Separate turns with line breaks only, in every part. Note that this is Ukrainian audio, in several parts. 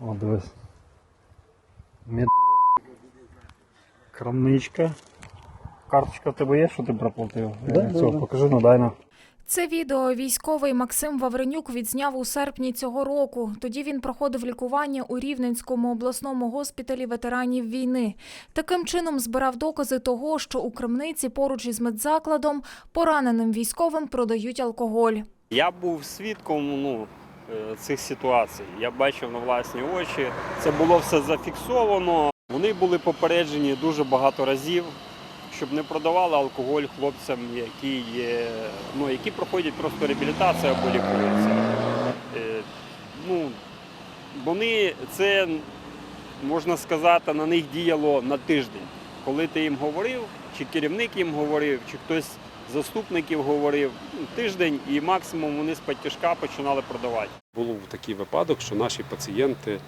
О, дивись. Мед... Крамничка. Карточка в тебе є, що ти проплатив?
Да,
Е,
да,
Цього,
да.
покажи, ну дай на.
Це відео військовий Максим Вавренюк відзняв у серпні цього року. Тоді він проходив лікування у Рівненському обласному госпіталі ветеранів війни. Таким чином збирав докази того, що у крамниці поруч із медзакладом пораненим військовим продають алкоголь.
Я був свідком ну, цих ситуацій. Я бачив на власні очі. Це було все зафіксовано. Вони були попереджені дуже багато разів, щоб не продавали алкоголь хлопцям, які, є, ну, які проходять просто реабілітацію або лікуються. Е, Ну, вони це можна сказати, на них діяло на тиждень. Коли ти їм говорив, чи керівник їм говорив, чи хтось заступників говорив, тиждень і максимум вони з потяжка починали продавати.
Був такий випадок, що наші пацієнти е,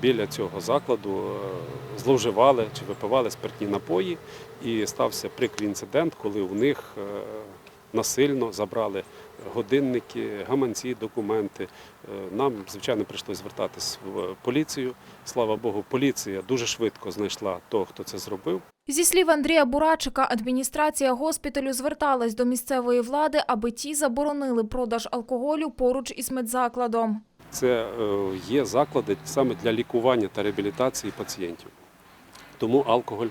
біля цього закладу е, зловживали чи випивали спиртні напої, і стався прикрий інцидент, коли у них е, насильно забрали годинники, гаманці, документи. Е, Нам, звичайно, прийшлося звертатись в поліцію. Слава Богу, поліція дуже швидко знайшла того, хто це зробив.
Зі слів Андрія Бурачика, адміністрація госпіталю зверталась до місцевої влади, аби ті заборонили продаж алкоголю поруч із медзакладом.
Це е, є заклади саме для лікування та реабілітації пацієнтів. Тому алкоголь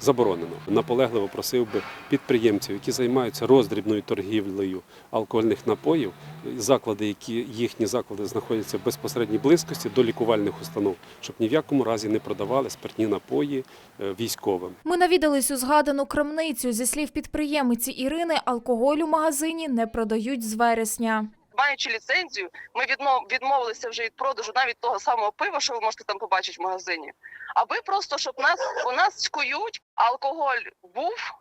заборонено. Наполегливо просив би підприємців, які займаються роздрібною торгівлею алкогольних напоїв, заклади, які їхні заклади знаходяться в безпосередній близькості до лікувальних установ, щоб ні в якому разі не продавали спиртні напої е, військовим.
Ми навідались у згадану крамницю. Зі слів підприємиці Ірини, алкоголь у магазині не продають з вересня.
Маючи ліцензію, ми відмов- відмовилися вже від продажу навіть того самого пива, що ви можете там побачити в магазині. Аби просто щоб нас у нас скують, алкоголь був,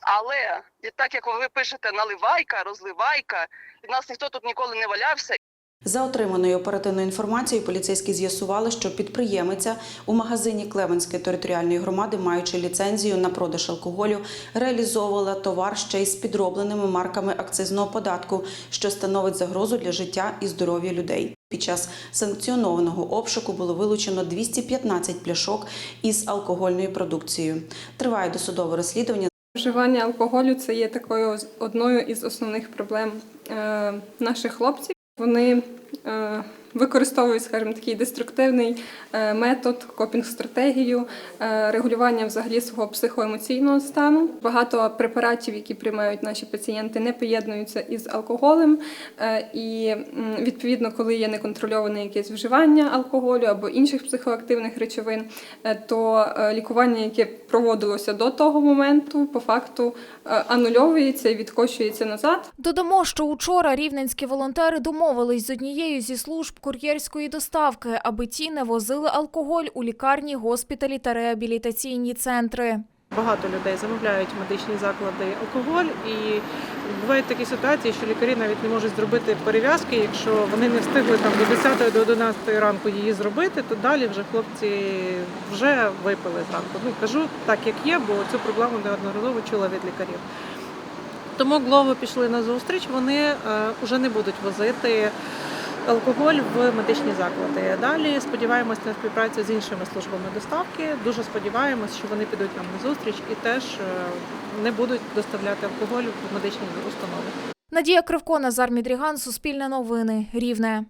але так як ви пишете, наливайка, розливайка, і нас ніхто тут ніколи не валявся,
За отриманою оперативною інформацією, поліцейські з'ясували, що підприємиця у магазині Клевенської територіальної громади, маючи ліцензію на продаж алкоголю, реалізовувала товар ще й з підробленими марками акцизного податку, що становить загрозу для життя і здоров'я людей. Під час санкціонованого обшуку було вилучено 215 пляшок із алкогольною продукцією. Триває досудове розслідування.
Вживання алкоголю це є такою одною із основних проблем е, наших хлопців. Вони е, використовують, скажімо, такий деструктивний е, метод, копінг-стратегію, е, регулювання взагалі свого психоемоційного стану. Багато препаратів, які приймають наші пацієнти, не поєднуються із алкоголем. Е, і відповідно, коли є неконтрольоване якесь вживання алкоголю або інших психоактивних речовин, то лікування, яке проводилося до того моменту, по факту анульовується і відкочується назад.
Додамо, що учора рівненські волонтери домовились з однією зі служб кур'єрської доставки, аби ті не возили алкоголь у лікарні, госпіталі та реабілітаційні центри.
Багато людей замовляють медичні заклади алкоголь, і бувають такі ситуації, що лікарі навіть не можуть зробити перев'язки. Якщо вони не встигли там до 10 до 11 ранку її зробити, то далі вже хлопці вже випили зранку. Ну кажу так, як є, бо цю проблему неодноразово чула від лікарів. Тому Глово пішли на зустріч. Вони вже не будуть возити алкоголь в медичні заклади. Далі сподіваємось на співпрацю з іншими службами доставки. Дуже сподіваємось, що вони підуть нам на зустріч і теж е, не будуть доставляти алкоголь в медичні установи.
Надія Кривко, Назар Мідріган, Суспільне новини, Рівне.